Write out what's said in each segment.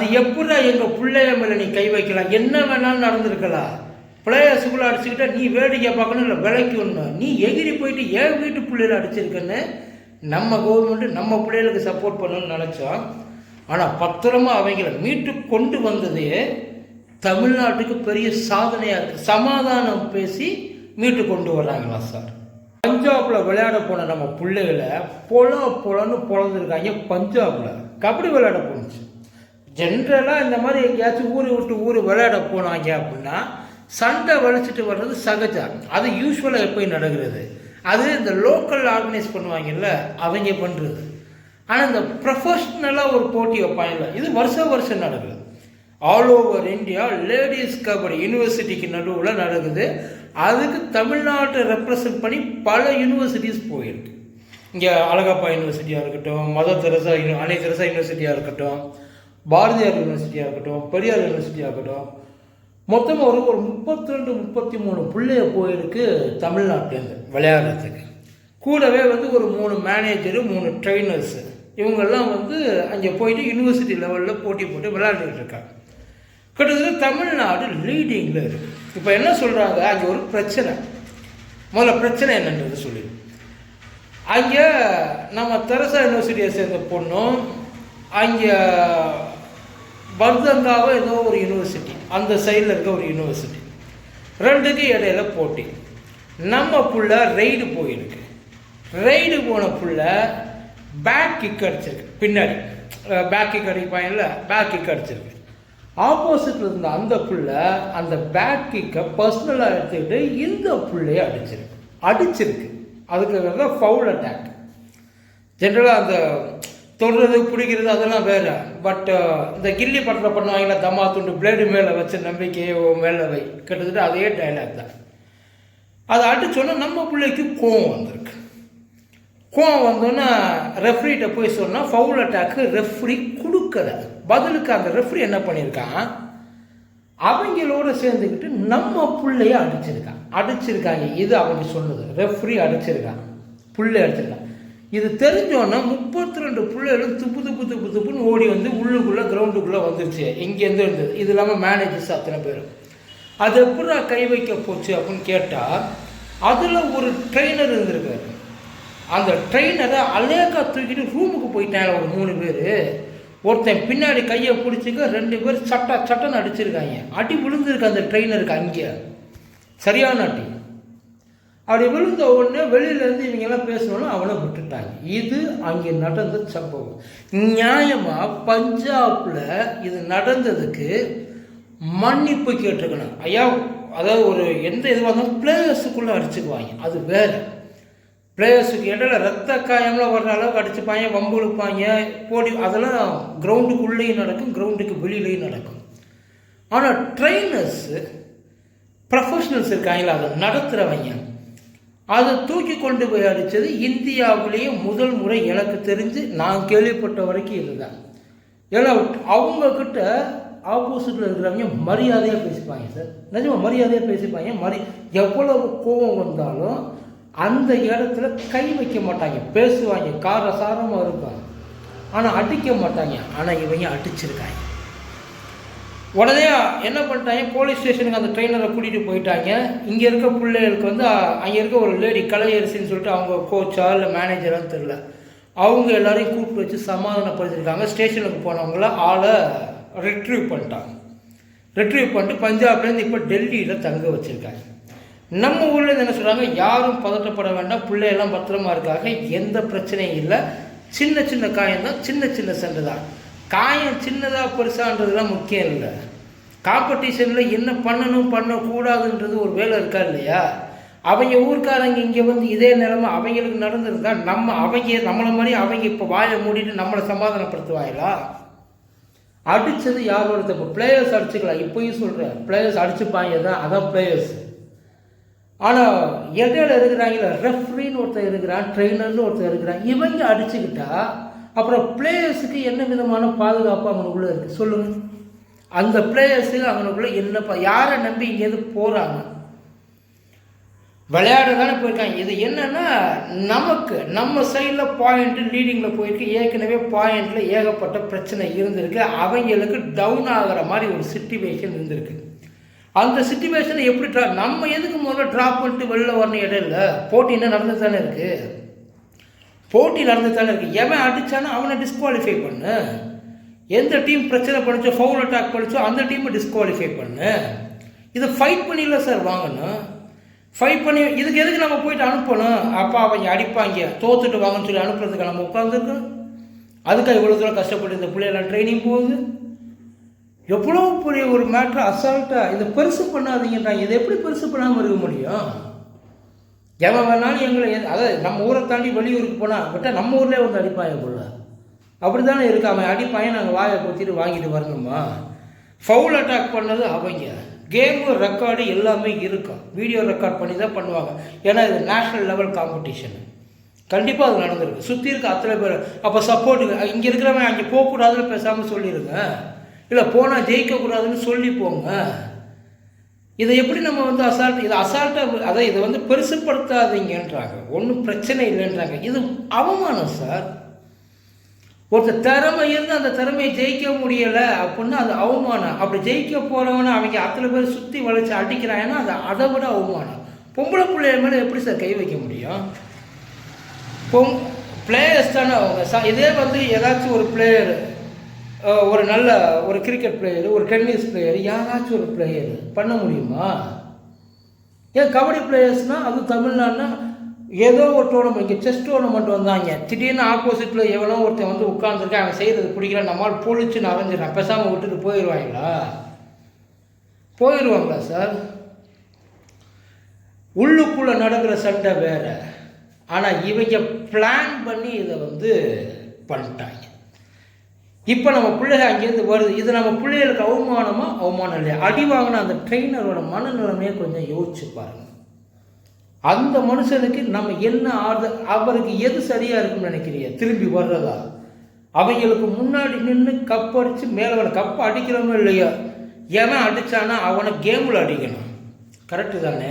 அது எப்படா எங்கள் பிள்ளைய மேலே நீ கை வைக்கலாம்? என்ன வேணாலும் நடந்திருக்கலாம். பிள்ளையசுக்குள்ளே அடிச்சுக்கிட்டா நீ வேடிக்கை பார்க்கணும் இல்லை விலைக்கு ஒன்று நீ எகிரி போயிட்டு ஏன் வீட்டு பிள்ளைகளை அடிச்சிருக்கன்னு நம்ம கவர்மெண்ட்டு நம்ம பிள்ளைகளுக்கு சப்போர்ட் பண்ணணும்னு நினச்சோம். ஆனால் பத்திரமா அவங்கள மீட்டு கொண்டு வந்ததே தமிழ்நாட்டுக்கு பெரிய சாதனையாக இருக்குது சமாதானம் பேசி மீட்டு கொண்டு வர்றாங்களா சார்? பஞ்சாபில் விளையாட போன நம்ம பிள்ளைகளை பொல பொலன்னு பொழந்துருக்காங்க பஞ்சாபில். கபடி விளையாட போணுச்சு. ஜென்ரலாக இந்த மாதிரி எங்கேயாச்சும் ஊரை விட்டு ஊர் விளையாட போனாங்க அப்படின்னா சண்டை வலிச்சிட்டு வர்றது சகஜம். அது யூஸ்வலாக எப்போயும் நடக்கிறது. அது இந்த லோக்கல் ஆர்கனைஸ் பண்ணுவாங்கல்ல அவங்க பண்ணுறது ஆனால் இந்த ப்ரொஃபஷ்னலாக ஒரு போட்டி வைப்பாங்கல்ல இது வருஷம் வருஷம் நடக்குது. All over India ladies kabaddi யூனிவர்சிட்டிக்கு நடுவில் நடக்குது. அதுக்கு தமிழ்நாட்டை ரெப்ரசன்ட் பண்ணி பல யூனிவர்சிட்டிஸ் போயிருக்கு. இங்கே அழகப்பா யூனிவர்சிட்டியாக இருக்கட்டும் மதர் தெரசா யூனி அன்னை தெரசா யூனிவர்சிட்டியாக இருக்கட்டும் பாரதியார் யூனிவர்சிட்டியாக இருக்கட்டும் பெரியார் யூனிவர்சிட்டியாக இருக்கட்டும் மொத்தமாக ஒரு ஒரு முப்பத்தி ரெண்டு முப்பத்தி மூணு பிள்ளைய போயிருக்கு தமிழ்நாட்டிலேருந்து விளையாடுறதுக்கு. கூடவே வந்து ஒரு மூணு மேனேஜரு மூணு ட்ரெயினர்ஸு இவங்கெல்லாம் வந்து அங்கே போயிட்டு யூனிவர்சிட்டி லெவலில் போட்டி போட்டு விளையாண்டுட்டு இருக்காங்க. கிட்டத்தட்ட தமிழ்நாடு லீடிங்கில் இருக்குது இப்போ என்ன சொல்கிறாங்க அங்கே ஒரு பிரச்சனை. முதல்ல பிரச்சனை என்னன்றது சொல்லி. அங்கே நம்ம தெரசா யூனிவர்சிட்டியை சேர்ந்த பொண்ணும் அங்கே பர்தங்காவோ ஏதோ ஒரு யூனிவர்சிட்டி அந்த சைடில் இருக்க ஒரு யூனிவர்சிட்டி ரெண்டுக்கு இடையில போட்டி. நம்ம புள்ள ரெய்டு போயிருக்கு. ரெய்டு போன புள்ள பேக் கிக் அடிச்சிருக்கு. பின்னாடி. பேக் கிக் அடிப்பாங்கல்ல பேக் கிக் அடிச்சிருக்கு. ஆப்போசிட்டில் இருந்த அந்த புள்ள அந்த பேக் கிக்கை பர்சனலாக எடுத்துக்கிட்டு இந்த புள்ளையே அடிச்சிருக்கு. அடிச்சிருக்கு. அதுக்கு தான் ஃபவுல் அட்டாக் ஜென்ரலாக அந்த தொடுறது பிடிக்கிறது அதெல்லாம் வேறு. பட் uh, இந்த கில்லி படத்தில் பண்ணுவாங்களா தம்மா துண்டு பிளேடு மேலே வச்ச நம்பிக்கையை மேலே வை. கிட்டத்தட்ட அதே டைலாக் தான். அதை அடிச்சோன்னா நம்ம பிள்ளைக்கு கோவம் வந்திருக்கு. கோவம் வந்தோன்னா ரெஃப்ரிகிட்ட போய் சொன்னால் ஃபவுல் அட்டாக்கு ரெஃப்ரி கொடுக்கல. பதிலுக்கு அந்த ரெஃப்ரி என்ன பண்ணியிருக்கான்? அவங்களோட சேர்ந்துக்கிட்டு நம்ம பிள்ளைய அடிச்சிருக்கான். அடிச்சிருக்காங்க. இது அவங்க சொன்னது. ரெஃப்ரி அடிச்சிருக்கான். பிள்ளை அடிச்சிருக்கான். இது தெரிஞ்சோன்னா முப்பத்தி ரெண்டு பிள்ளைகளும் துப்பு துப்பு துப்பு துப்புன்னு ஓடி வந்து உள்ளுக்குள்ளே கிரவுண்டுக்குள்ளே வந்துருச்சு. இங்கேருந்து இருந்தது. இது இல்லாமல் மேனேஜர்ஸ் அத்தனை பேரும். அது எப்படா கை வைக்க போச்சு அப்படின்னு கேட்டால் அதில் ஒரு ட்ரெயினர் இருந்திருக்காரு. அந்த ட்ரெயினரை அலேக்கா தூக்கிட்டு ரூமுக்கு போயிட்டாங்க ஒரு மூணு பேர். ஒருத்தன் பின்னாடி கையை பிடிச்சிக்க ரெண்டு பேர் சட்டா சட்டன்னு அடிச்சிருக்காங்க. அடி விழுந்திருக்கு அந்த ட்ரெயினருக்கு அங்கே. சரியான அடி. அப்படி விழுந்த உடனே வெளியிலேருந்து இவங்கெல்லாம் பேசணும்னா அவனை விட்டுட்டாங்க. இது அங்கே நடந்த சம்பவம். நியாயமாக பஞ்சாபில் இது நடந்ததுக்கு மன்னிப்பு கேட்டுக்கணும் ஐயா அதாவது ஒரு எந்த இதுவாக இருந்தாலும் பிளேயர்ஸுக்குள்ளே அடிச்சுக்குவாங்க. அது வேறு. பிளேயர்ஸுக்கு இடையில ரத்த காயம்லாம் வர்ற அளவுக்கு அடிச்சுப்பாங்க வம்பு இழுப்பாங்க போடி அதெல்லாம் கிரவுண்டுக்குள்ளேயும் நடக்கும் கிரவுண்டுக்கு வெளியிலையும் நடக்கும். ஆனால் ட்ரெயினர்ஸு ப்ரொஃபஷனல்ஸ் இருக்காங்களா அதை நடத்துகிறவங்க அதை தூக்கி கொண்டு போய் அடித்தது இந்தியாவிலேயே முதல் முறை எனக்கு தெரிஞ்சு நான் கேள்விப்பட்ட வரைக்கும் இதுதான். ஏன்னா அவங்கக்கிட்ட ஆப்போசிட்டில் இருக்கிறவங்க மரியாதையாக பேசிப்பாங்க சார். நிஜமாக மரியாதையாக பேசிப்பாங்க. மரி எவ்வளவு கோபம் வந்தாலும் அந்த இடத்துல கை வைக்க மாட்டாங்க. பேசுவாங்க. காரசாரமாக இருப்பாங்க. ஆனால் அடிக்க மாட்டாங்க. ஆனால் இவங்க அடிச்சிருக்காங்க. உடனே என்ன பண்ணிட்டாங்க? போலீஸ் ஸ்டேஷனுக்கு அந்த ட்ரெயினரை கூட்டிகிட்டு போயிட்டாங்க. இங்கே இருக்க பிள்ளைகளுக்கு வந்து அங்கே இருக்க ஒரு லேடி கலையரசின்னு சொல்லிட்டு அவங்க கோச்சா இல்லை மேனேஜரான்னு தெரில அவங்க எல்லாரையும் கூப்பிட்டு வச்சு சமாதானப்படுத்திருக்காங்க. ஸ்டேஷனுக்கு போனவங்கள ஆளை ரெட்ரீவ் பண்ணிட்டாங்க. ரெட்ரீவ் பண்ணிட்டு பஞ்சாப்லேருந்து இப்போ டெல்லியில் தங்க வச்சுருக்காங்க. நம்ம ஊரில் என்ன சொல்கிறாங்க யாரும் பதட்டப்பட வேண்டாம். பிள்ளையெல்லாம் பத்திரமா இருக்காங்க. எந்த பிரச்சனையும் இல்லை. சின்ன சின்ன காயம் தான் சின்ன சின்ன சண்டை தான். காயம் சின்னதாக பெருசான்றதுலாம் முக்கியம் இல்லை. காம்படிஷனில் என்ன பண்ணணும் பண்ணக்கூடாதுன்றது ஒரு வேலை இருக்கா இல்லையா? அவங்க ஊர்க்காரங்க இங்கே வந்து இதே நிலமை அவங்களுக்கு நடந்திருந்தா நம்ம அவங்க நம்மளை மாதிரி அவங்க இப்போ வாயை மூடிட்டு நம்மளை சமாதானப்படுத்துவாங்களா? அடித்தது யாரோட தப்பு? பிளேயர்ஸ் அடிச்சுக்கலாம். இப்போயும் சொல்கிறேன் பிளேயர்ஸ் அடிச்சுப்பாங்க. தான் அதான் பிளேயர்ஸ் ஆனால் இடையில இருக்கிறாங்களே ரெஃப்ரின்னு ஒருத்தர் இருக்கிறான் ட்ரெயினர்னு ஒருத்தர் இருக்கிறான் இவங்க அடிச்சுக்கிட்டா அப்புறம் பிளேயர்ஸுக்கு என்ன விதமான பாதுகாப்பு அவனுக்குள்ளே இருக்குது சொல்லுங்கள் அந்த பிளேயர்ஸுக்கு அவனுக்குள்ளே என்ன பா யாரை நம்பி இங்கேருந்து போகிறாங்க விளையாட தானே போயிருக்காங்க. இது என்னன்னா நமக்கு நம்ம சைடில் பாயிண்ட் லீடிங்கில் போயிருக்கு. ஏற்கனவே பாயிண்டில் ஏகப்பட்ட பிரச்சனை இருந்திருக்கு. அவங்களுக்கு டவுன் ஆகிற மாதிரி ஒரு சுச்சுவேஷன் இருந்திருக்கு. அந்த சுச்சுவேஷனை எப்படி ட்ரா நம்ம எதுக்கு முதல்ல ட்ராப் பண்ணிட்டு வெளில வரணும் இடையில? போட்டி என்ன நடந்து தானே இருக்குது போட்டி நடந்துட்டாலும் இருக்குது எவன் அடித்தானோ அவனை டிஸ்குவாலிஃபை பண்ணு. எந்த டீம் பிரச்சனை பண்ணிச்சோ ஃபவுல் அட்டாக் பண்ணிச்சோ அந்த டீமை டிஸ்குவாலிஃபை பண்ணு. இதை ஃபைட் பண்ணிடல சார் வாங்கணும். ஃபைட் பண்ணி இதுக்கு எதுக்கு நம்ம போயிட்டு அனுப்பணும்? அப்பா அவங்க அடிப்பாங்க. தோத்துட்டு வாங்கன்னு சொல்லி அனுப்புறதுக்கு நம்ம உட்காந்துருக்கோம் அதுக்காக இவ்வளோ தூரம் கஷ்டப்பட்டு இந்த பிள்ளையெல்லாம் ட்ரைனிங் போகுது. எவ்வளோ பெரிய ஒரு மேட்ரு அசால்ட்டாக இதை பெருசு பண்ணாதீங்கன்றாங்க இதை எப்படி பெருசு பண்ணாமல் இருக்க முடியும்? எவன் வேணாலும் எங்களை அதாவது நம்ம ஊரை தாண்டி வெளியூருக்கு போனால் விட்டால் நம்ம ஊர்லேயே வந்து அடிப்பாங்க போல. அப்படி தானே இருக்கு அவன் அடிப்பாங்க நாங்கள் வாயை கொத்திட்டு வாங்கிட்டு வரணுமா? ஃபவுல் அட்டாக் பண்ணது அவங்க. கேமு ரெக்கார்டு எல்லாமே இருக்கும். வீடியோ ரெக்கார்ட் பண்ணி தான் பண்ணுவாங்க. ஏன்னா இது நேஷ்னல் லெவல் காம்படிஷன் கண்டிப்பாக அது நடந்திருக்கு. சுற்றி இருக்க அத்தனை பேர். அப்போ சப்போர்ட்டுக்கு இங்கே இருக்கிறவன் அங்கே போகக்கூடாதுன்னு பேசாமல் சொல்லிடுங்க இல்லை போனால் ஜெயிக்கக்கூடாதுன்னு சொல்லி போங்க. இதை எப்படி நம்ம வந்து அசால்ட் இது அசால்ட்டாக அதை இதை வந்து பெருசுப்படுத்தாதீங்கன்றாங்க. ஒன்றும் பிரச்சனை இல்லைன்றாங்க. இது அவமானம் சார். ஒருத்தர் திறமை இருந்து அந்த திறமையை ஜெயிக்க முடியலை அப்படின்னா அது அவமானம். அப்படி ஜெயிக்க போகிறவனை அவங்க அத்தனை பேர் சுற்றி வளைச்சி அடிக்கிறாங்கன்னா அது அதை விட அவமானம். பொம்பளை பிள்ளைகள் மேலே எப்படி சார் கை வைக்க முடியும்? பொம் பிளேயர்ஸ் தானே அவங்க. சா இதே வந்து ஏதாச்சும் ஒரு பிளேயர் ஒரு நல்ல ஒரு கிரிக்கெட் பிளேயர் ஒரு டென்னிஸ் பிளேயர் யாராச்சும் ஒரு பிளேயர் பண்ண முடியுமா? ஏன் கபடி பிளேயர்ஸ்னால் அது தமிழ்நாடுனா ஏதோ ஒரு டோர்னமெண்ட் இங்கே செஸ் டோர்னமெண்ட் வந்தாங்க. திடீர்னு ஆப்போசிட்டில் எவ்வளோ ஒருத்தன் வந்து உட்காந்துருக்கேன் அவன் செய்கிறது பிடிக்கல நம்மால் பொழிச்சு நனைஞ்சிடறான் பேசாமல் விட்டுட்டு போயிடுவாங்களா போயிடுவாங்களா சார் உள்ளுக்குள்ளே நடக்கிற சண்டை வேறு. ஆனால் இவங்க பிளான் பண்ணி இதை வந்து பண்ணிட்டாங்க. இப்போ நம்ம பிள்ளைகள் அங்கேருந்து வருது. இது நம்ம பிள்ளைகளுக்கு அவமானமா? அவமானம் இல்லையா? அடி வாங்கின அந்த ட்ரெயினரோட மனநிலைமையை கொஞ்சம் யோசிச்சு பாருங்க. அந்த மனுஷனுக்கு நம்ம என்ன ஆறுதல்? அவருக்கு எது சரியாக இருக்கும்னு நினைக்கிறீங்க? திரும்பி வர்றதா? அவங்களுக்கு முன்னாடி நின்று கப் அடித்து மேலே வர கப் அடிக்கிறோமோ இல்லையா? எவன் அடித்தானா அவனை கேமில் அடிக்கணும். கரெக்டு தானே?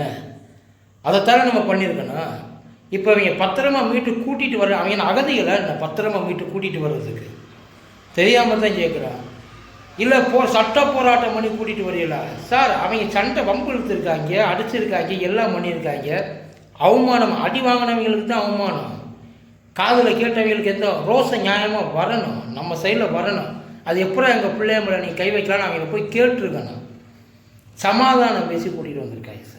அதைத்தானே நம்ம பண்ணியிருக்கணும். இப்போ அவங்க பத்திரமா மீட்டு கூட்டிகிட்டு வர அவங்க அகதிகளை? நான் பத்திரமா மீட்டு கூட்டிகிட்டு வர்றதுக்கு? தெரியாமல் தான் கேட்குறான் இல்லை போ சட்ட போராட்டம் பண்ணி கூட்டிகிட்டு வரீங்களா சார் அவங்க சண்டை வம்பு இழுத்துருக்காங்க அடிச்சிருக்காங்க எல்லாம் பண்ணியிருக்காங்க அவமானம் அடி வாங்கினவங்களுக்கு தான் அவமானம். காதில் கேட்டவங்களுக்கு எந்த ரோச நியாயமாக வரணும்? நம்ம சைடில் வரணும். அது எப்போ எங்கள் பிள்ளைய மேலே நீ கை வைக்கலான்னு அவங்கள போய் கேட்டுருக்கணும். சமாதானம் பேசி கூட்டிகிட்டு வந்திருக்காங்க சார்.